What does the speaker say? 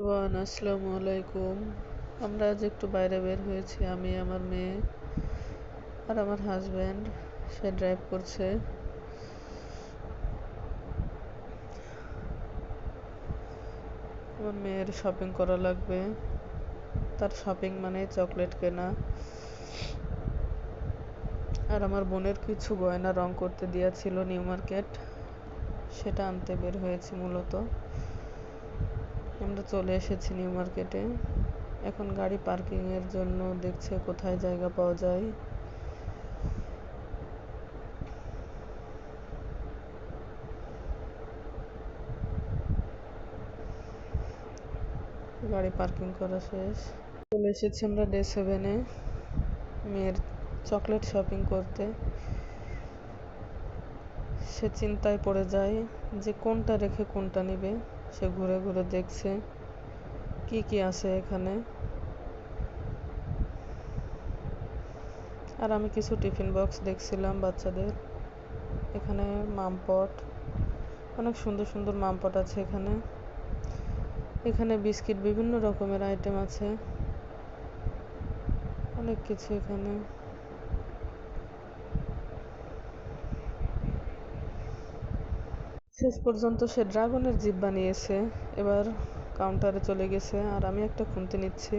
Everyone, আসসালামু আলাইকুম। আমরা আজ একটু বাইরে বের হয়েছি, আমি, আমার মেয়ে আর আমার হাজব্যান্ড সে ড্রাইভ করছে। আমার মেয়ের শপিং করা লাগবে। তার শপিং মানে চকলেট কেনা। আর আমার বোনের কিছু গয়না রং করতে দেওয়া ছিল নিউ মার্কেট, সেটা আনতে বের হয়েছি মূলত। আমরা চলে এসেছি নিউ মার্কেটে। এখন গাড়ি পার্কিং এর জন্য দেখছে কোথায় জায়গা পাওয়া যায়। গাড়ি পার্কিং করা শেষ। চলে এসেছি আমরা ডে সেভেনে মেয়ের চকলেট শপিং করতে। সে চিন্তায় পড়ে যায় যে কোনটা রেখে কোনটা নিবে। সে ঘুরে ঘুরে দেখছে কি কি আছে এখানে। আর আমি কিছু টিফিন বক্স দেখছিলাম বাচ্চাদের। এখানে মামপট, অনেক সুন্দর সুন্দর মামপট আছে এখানে। এখানে বিস্কিট বিভিন্ন রকমের আইটেম আছে। অনেক কিছু এখানে। শেষ পর্যন্ত সে ড্রাগনের জিভ বানিয়েছে এবার কাউন্টারে চলে গেছে। আর আমি একটা খুন্তি নিচ্ছি।